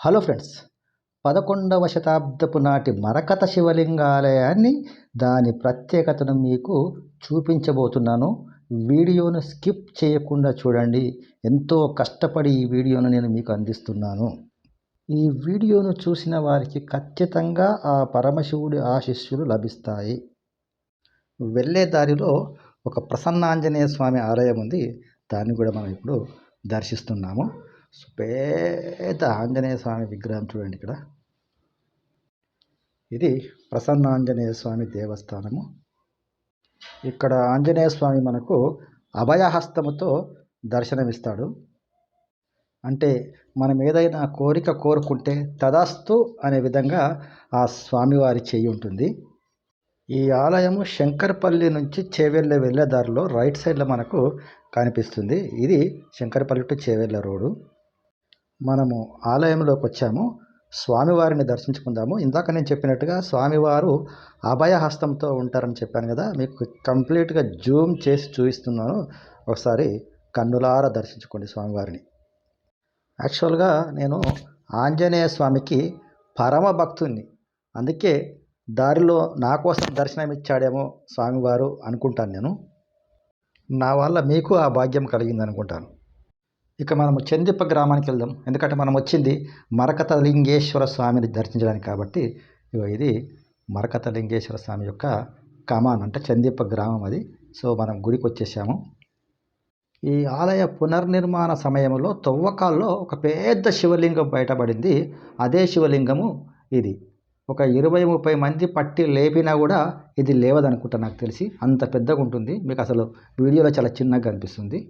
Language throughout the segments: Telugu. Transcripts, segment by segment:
హలో ఫ్రెండ్స్ పదకొండవ శతాబ్దపు నాటి మరకత శివలింగాలయాన్ని దాని ప్రత్యేకతను మీకు చూపించబోతున్నాను. వీడియోను స్కిప్ చేయకుండా చూడండి. ఎంతో కష్టపడి ఈ వీడియోను నేను మీకు అందిస్తున్నాను. ఈ వీడియోను చూసిన వారికి ఖచ్చితంగా ఆ పరమశివుడి ఆశిష్యులు లభిస్తాయి. వెళ్ళే దారిలో ఒక ప్రసన్నాంజనేయ స్వామి ఆలయం ఉంది. దాన్ని కూడా మనం ఇప్పుడు దర్శిస్తున్నాము. పేద ఆంజనేయ స్వామి విగ్రహం చూడండి ఇక్కడ. ఇది ప్రసన్నాంజనేయ స్వామి దేవస్థానము. ఇక్కడ ఆంజనేయ స్వామి మనకు అభయహస్తముతో దర్శనమిస్తాడు. అంటే మనం ఏదైనా కోరిక కోరుకుంటే తదాస్తు అనే విధంగా ఆ స్వామివారి చేయి ఉంటుంది. ఈ ఆలయము శంకర్పల్లి నుంచి చేవెళ్ళ వెళ్ళే దారిలో రైట్ సైడ్లో మనకు కనిపిస్తుంది. ఇది శంకర్పల్లి టు చేవెళ్ళ రోడ్డు. మనము ఆలయంలోకి వచ్చాము స్వామివారిని దర్శించుకుందాము. ఇందాక నేను చెప్పినట్టుగా స్వామివారు అభయహస్తంతో ఉంటారని చెప్పాను కదా మీకు కంప్లీట్గా జూమ్ చేసి చూపిస్తున్నాను. ఒకసారి కన్నులార దర్శించుకోండి స్వామివారిని. యాక్చువల్గా నేను ఆంజనేయ స్వామికి పరమ భక్తుని అందుకే దారిలో నా కోసం దర్శనం ఇచ్చాడేమో స్వామివారు అనుకుంటాను నేను. నా వల్ల మీకు ఆ భాగ్యం కలిగింది అనుకుంటాను ఇక మనము చందిప్ప గ్రామానికి వెళ్దాం. ఎందుకంటే మనం వచ్చింది మరకత లింగేశ్వర స్వామిని దర్శించడానికి కాబట్టి ఇగో ఇది మరకత లింగేశ్వర స్వామి యొక్క కమాన్ అంటే చందిప్ప గ్రామం అది. సో మనం గుడికి వచ్చేసాము. ఈ ఆలయ పునర్నిర్మాణ సమయంలో తవ్వకాల్లో ఒక పెద్ద శివలింగం బయటపడింది. అదే శివలింగము ఇది. ఒక ఇరవై ముప్పై మంది పట్టి లేపినా కూడా ఇది లేవదనుకుంటా నాకు తెలిసి. అంత పెద్దగా ఉంటుంది మీకు అసలు వీడియోలో చాలా చిన్నగా కనిపిస్తుంది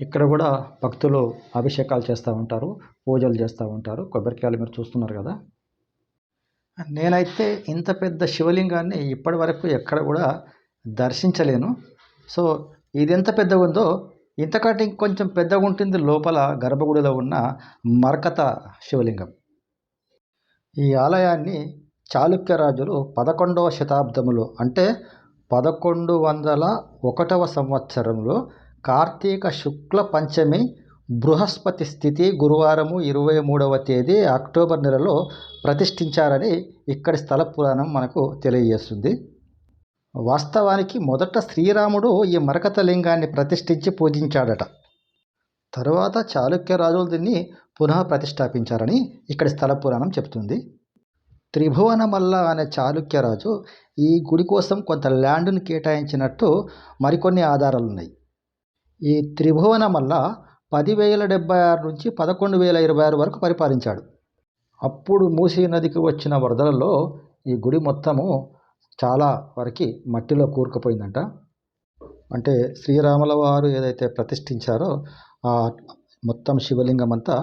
ఇక్కడ కూడా భక్తులు అభిషేకాలు చేస్తూ ఉంటారు పూజలు చేస్తూ ఉంటారు. కొబ్బరికాయలు మీరు చూస్తున్నారు కదా? నేనైతే ఇంత పెద్ద శివలింగాన్ని ఇప్పటి వరకు ఎక్కడ కూడా దర్శించలేను. సో ఇది ఎంత పెద్దగా ఉందో ఇంతకంటే ఇంకొంచెం పెద్దగా ఉంటుంది లోపల గర్భగుడిలో ఉన్న మరకత శివలింగం. ఈ ఆలయాన్ని చాళుక్య రాజులు పదకొండవ శతాబ్దములో అంటే పదకొండు వందల ఒకటవ సంవత్సరంలో కార్తీక శుక్ల పంచమి బృహస్పతి స్థితి గురువారము ఇరవై మూడవ తేదీ అక్టోబర్ నెలలో ప్రతిష్ఠించారని ఇక్కడి స్థల పురాణం మనకు తెలియజేస్తుంది. వాస్తవానికి మొదట శ్రీరాముడు ఈ మరకత లింగాన్ని ప్రతిష్ఠించి పూజించాడట. తరువాత చాళుక్య రాజులు దీన్ని పునః ప్రతిష్టాపించారని ఇక్కడి స్థల పురాణం చెప్తుంది. త్రిభువనమల్ల అనే చాళుక్యరాజు ఈ గుడి కోసం కొంత ల్యాండ్ను కేటాయించినట్టు మరికొన్ని ఆధారాలు ఉన్నాయి ఈ త్రిభువనమల్ల పదివేల డెబ్బై ఆరు నుంచి పదకొండు వేల ఇరవై ఆరు వరకు పరిపాలించాడు. అప్పుడు మూసీ నదికి వచ్చిన వరదలలో ఈ గుడి మొత్తము చాలా వరకు మట్టిలో కూరుకుపోయిందంట. అంటే శ్రీరాముల వారు ఏదైతే ప్రతిష్ఠించారో ఆ మొత్తం శివలింగం అంతా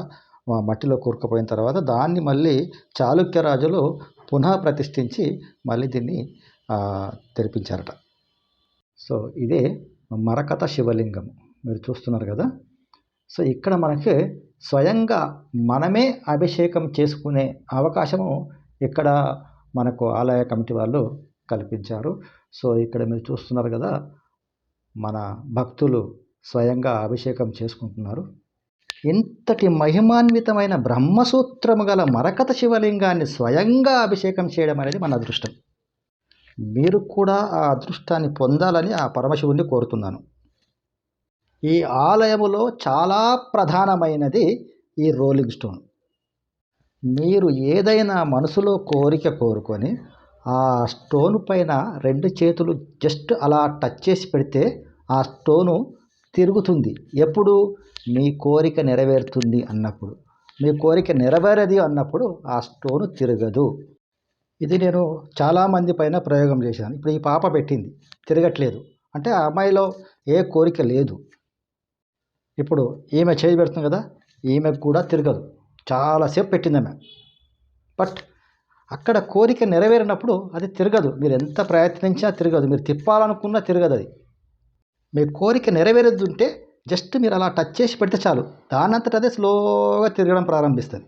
మట్టిలో కూరుకుపోయిన తర్వాత దాన్ని మళ్ళీ చాళుక్య రాజులు పునః ప్రతిష్ఠించి మళ్ళీ దీన్ని తెరిపించారట. సో ఇదే మరకత శివలింగం. మీరు చూస్తున్నారు కదా? సో ఇక్కడ మనకి స్వయంగా మనమే అభిషేకం చేసుకునే అవకాశము ఇక్కడ మనకు ఆలయ కమిటీ వాళ్ళు కల్పించారు. సో ఇక్కడ మీరు చూస్తున్నారు కదా మన భక్తులు స్వయంగా అభిషేకం చేసుకుంటున్నారు. ఇంతటి మహిమాన్వితమైన బ్రహ్మసూత్రము గల మరకత శివలింగాన్ని స్వయంగా అభిషేకం చేయడం అనేది మన అదృష్టం. మీరు కూడా ఆ అదృష్టాన్ని పొందాలని ఆ పరమశివుణ్ణి కోరుతున్నాను. ఈ ఆలయములో చాలా ప్రధానమైనది ఈ రోలింగ్ స్టోన్. మీరు ఏదైనా మనసులో కోరిక కోరుకొని ఆ స్టోన్ పైన రెండు చేతులు జస్ట్ అలా టచ్ చేసి పెడితే ఆ స్టోను తిరుగుతుంది. ఎప్పుడు? మీ కోరిక నెరవేరుతుంది అన్నప్పుడు. మీ కోరిక నెరవేరది అన్నప్పుడు ఆ స్టోను తిరగదు. ఇది నేను చాలామంది పైన ప్రయోగం చేశాను. ఇప్పుడు ఈ పాప పెట్టింది తిరగట్లేదు. అంటే ఆ అమ్మాయిలో ఏ కోరిక లేదు. ఇప్పుడు ఈమె చేయి పెడుతుంది కదా ఈమెకు కూడా తిరగదు. చాలాసేపు పెట్టింది ఆమె. బట్ అక్కడ కోరిక నెరవేరినప్పుడు అది తిరగదు. మీరు ఎంత ప్రయత్నించినా తిరగదు. మీరు తిప్పాలనుకున్నా తిరగదు అది. మీ కోరిక నెరవేరదు ఉంటే జస్ట్ మీరు అలా టచ్ చేసి పెడితే చాలు. దానంతట అదే స్లోగా తిరగడం ప్రారంభిస్తుంది.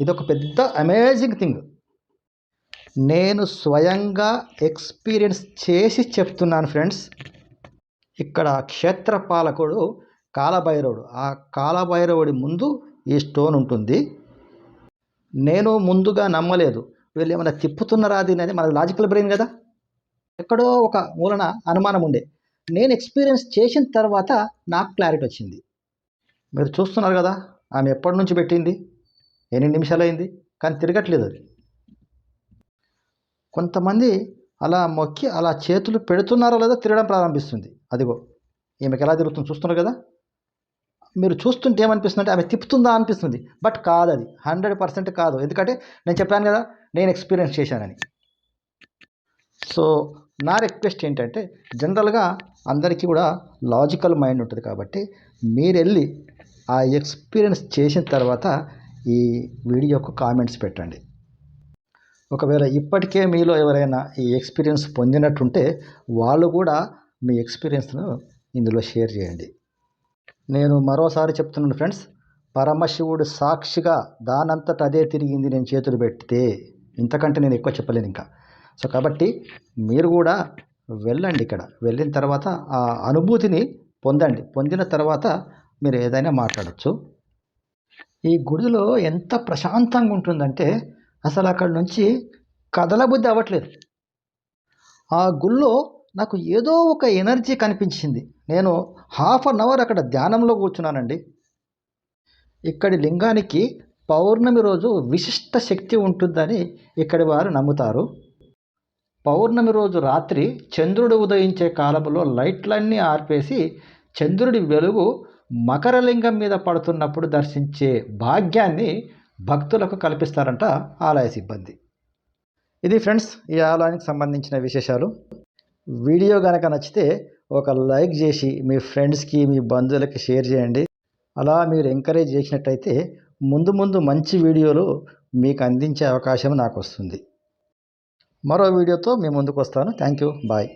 ఇది ఒక పెద్ద అమేజింగ్ థింగ్. నేను స్వయంగా ఎక్స్పీరియన్స్ చేసి చెప్తున్నాను ఫ్రెండ్స్. ఇక్కడ క్షేత్రపాలకుడు కాలభైరవుడు. ఆ కాలభైరవుడి ముందు ఈ స్టోన్ ఉంటుంది. నేను ముందుగా నమ్మలేదు. వీళ్ళు ఏమైనా తిప్పుతున్నారా అది అనేది మన లాజికల్ బ్రెయిన్ కదా. ఎక్కడో ఒక మూలన అనుమానం ఉండే. నేను ఎక్స్పీరియన్స్ చేసిన తర్వాత నాకు క్లారిటీ వచ్చింది. మీరు చూస్తున్నారు కదా ఆమె ఎప్పటి నుంచి పెట్టింది? ఎన్ని నిమిషాలు అయింది కానీ తిరగట్లేదు అది. కొంతమంది అలా మొక్కి అలా చేతులు పెడుతున్నారో లేదో తిరగడం ప్రారంభిస్తుంది. అదిగో ఈమెకి ఎలా తిరుగుతుంది చూస్తున్నారు కదా? మీరు చూస్తుంటే ఏమనిపిస్తుందంటే ఆమె తిప్పుతుందా అనిపిస్తుంది. బట్ కాదు అది. హండ్రెడ్ పర్సెంట్ కాదు. ఎందుకంటే నేను చెప్పాను కదా నేను ఎక్స్పీరియన్స్ చేశానని. సో నా రిక్వెస్ట్ ఏంటంటే జనరల్గా అందరికీ కూడా లాజికల్ మైండ్ ఉంటుంది కాబట్టి మీరు వెళ్ళి ఆ ఎక్స్పీరియన్స్ చేసిన తర్వాత ఈ వీడియోకు కామెంట్స్ పెట్టండి. ఒకవేళ ఇప్పటికే మీలో ఎవరైనా ఈ ఎక్స్పీరియన్స్ పొందినట్టుంటే వాళ్ళు కూడా మీ ఎక్స్పీరియన్స్ను ఇందులో షేర్ చేయండి. నేను మరోసారి చెప్తున్నాను ఫ్రెండ్స్ పరమశివుడు సాక్షిగా దానంతట అదే తిరిగింది నేను చేతులు పెట్టితే ఇంతకంటే నేను ఎక్కువ చెప్పలేను ఇంకా. సో కాబట్టి మీరు కూడా వెళ్ళండి ఇక్కడ. వెళ్ళిన తర్వాత ఆ అనుభూతిని పొందండి. పొందిన తర్వాత మీరు ఏదైనా మాట్లాడచ్చు. ఈ గుడిలో ఎంత ప్రశాంతంగా ఉంటుందంటే అసలు అక్కడి నుంచి కదలబుద్ధి అవ్వట్లేదు. ఆ గుళ్ళో నాకు ఏదో ఒక ఎనర్జీ కనిపించింది. నేను హాఫ్ అన్ అవర్ అక్కడ ధ్యానంలో కూర్చున్నానండి. ఇక్కడి లింగానికి పౌర్ణమి రోజు విశిష్ట శక్తి ఉంటుందని ఇక్కడి వారు నమ్ముతారు. పౌర్ణమి రోజు రాత్రి చంద్రుడు ఉదయించే కాలంలో లైట్లన్నీ ఆర్పేసి చంద్రుడి వెలుగు మకరలింగం మీద పడుతున్నప్పుడు దర్శించే భాగ్యాన్ని భక్తులకు కల్పిస్తారంట ఆలయ సిబ్బంది. ఇది ఫ్రెండ్స్ ఈ ఆలయానికి సంబంధించిన విశేషాలు. వీడియో కనుక నచ్చితే ఒక లైక్ చేసి మీ ఫ్రెండ్స్కి మీ బంధువులకి షేర్ చేయండి. అలా మీరు ఎంకరేజ్ చేసినట్టయితే ముందు ముందు మంచి వీడియోలు మీకు అందించే అవకాశం నాకు వస్తుంది మరో వీడియోతో మీ ముందుకు వస్తాను. Thank you. బాయ్.